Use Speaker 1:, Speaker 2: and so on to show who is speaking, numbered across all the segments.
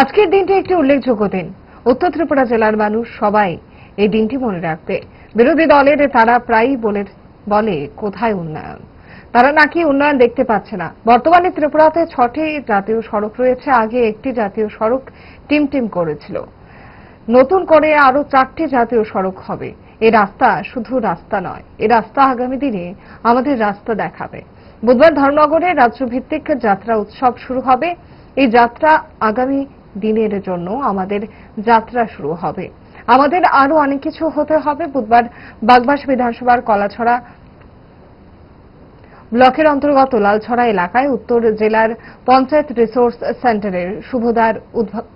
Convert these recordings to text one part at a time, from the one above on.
Speaker 1: আজকের দিনটি একটি উল্লেখযোগ্য দিন। উত্তর ত্রিপুরা জেলার মানুষ সবাই এই দিনটি মনে রাখবে। বিরোধী দলের তারা প্রায়ই বলে কোথায় উন্নয়ন। তারা নাকি উন্নয়ন দেখতে পাচ্ছে না। বর্তমানে ত্রিপুরাতে ছটি জাতীয় সড়ক রয়েছে। আগে একটি জাতীয় সড়ক টিম টিম করেছিল। নতুন করে আরও চারটি জাতীয় সড়ক হবে। এই রাস্তা শুধু রাস্তা নয়, এ রাস্তা আগামী দিনে আমাদের রাস্তা দেখাবে। বুধবার ধর্মনগরে রাজ্যভিত্তিক যাত্রা উৎসব শুরু হবে। এই যাত্রা আগামী দিনের জন্য আমাদের যাত্রা শুরু হবে। আমাদের আরও অনেক কিছু হতে হবে। বুধবার বাগবাস বিধানসভার কলাছড়া ব্লকের অন্তর্গত লালছড়া এলাকায় উত্তর জেলার পঞ্চায়েত রিসোর্স সেন্টারের শুভদার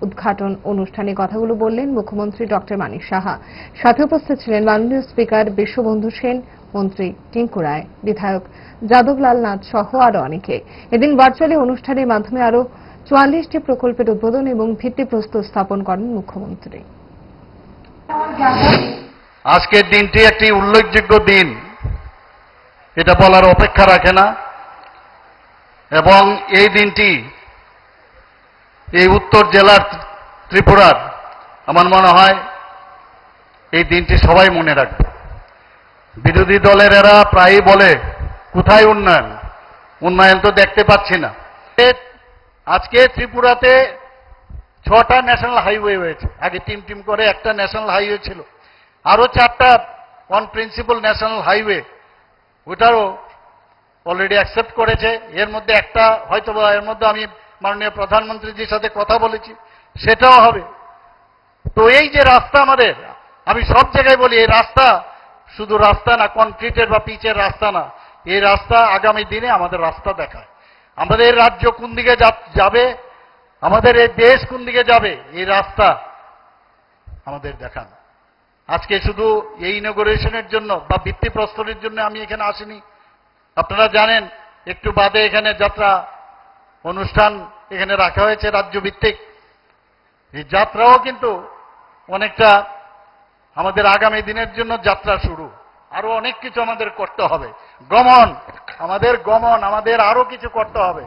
Speaker 1: উদ্ঘাটন অনুষ্ঠানে কথাগুলো বললেন মুখ্যমন্ত্রী ডক্টর মানিক সাহা। সাথে উপস্থিত ছিলেন মাননীয় স্পিকার বিশ্ববন্ধু সেন, মন্ত্রী টিঙ্কু রায়, বিধায়ক যাদবলাল নাথ সহ আরও অনেকে। এদিন ভার্চুয়ালি অনুষ্ঠানের মাধ্যমে আরও চুয়াল্লিশটি প্রকল্পের উদ্বোধন এবং ভিত্তিপ্রস্তর স্থাপন করেন মুখ্যমন্ত্রী।
Speaker 2: আজকের দিনটি একটি উল্লেখযোগ্য দিন। এটা বলার অপেক্ষা রাখে না। এবং এই দিনটি এই উত্তর জেলার ত্রিপুরার, আমার মনে হয় এই দিনটি সবাই মনে রাখবে। বিরোধী দলের এরা প্রায়ই বলে, কোথায় উন্নয়ন? উন্নয়ন তো দেখতে পাচ্ছি না। আজকে ত্রিপুরাতে ছটা ন্যাশনাল হাইওয়ে হয়েছে। আগে টিম টিম করে একটা ন্যাশনাল হাইওয়ে ছিল। আরও চারটা অন প্রিন্সিপাল ন্যাশনাল হাইওয়ে ওটারও অলরেডি অ্যাকসেপ্ট করেছে। এর মধ্যে একটা হয়তো এর মধ্যে আমি মাননীয় প্রধানমন্ত্রীজির সাথে কথা বলেছি, সেটাও হবে। তো এই যে রাস্তা আমাদের, আমি সব জায়গায় বলি, এই রাস্তা শুধু রাস্তা না কনক্রিটের বা পিচের রাস্তা না। এই রাস্তা আগামী দিনে আমাদের রাস্তা দেখায়। আমাদের রাজ্য কোন দিকে যাবে? আমাদের এই দেশ কোন দিকে যাবে? এই রাস্তা আমাদের দেখান। আজকে শুধু এই ইনগোরেশনের জন্য বা ভিত্তিপ্রস্তরের জন্য আমি এখানে আসিনি। আপনারা জানেন, একটু বাদে এখানে যাত্রা অনুষ্ঠান এখানে রাখা হয়েছে রাজ্য ভিত্তিক এই যাত্রাও কিন্তু অনেকটা আমাদের আগামী দিনের জন্য যাত্রা শুরু। আরও অনেক কিছু আমাদের করতে হবে। গমন! আমাদের গমন আমাদের আরও কিছু করতে হবে।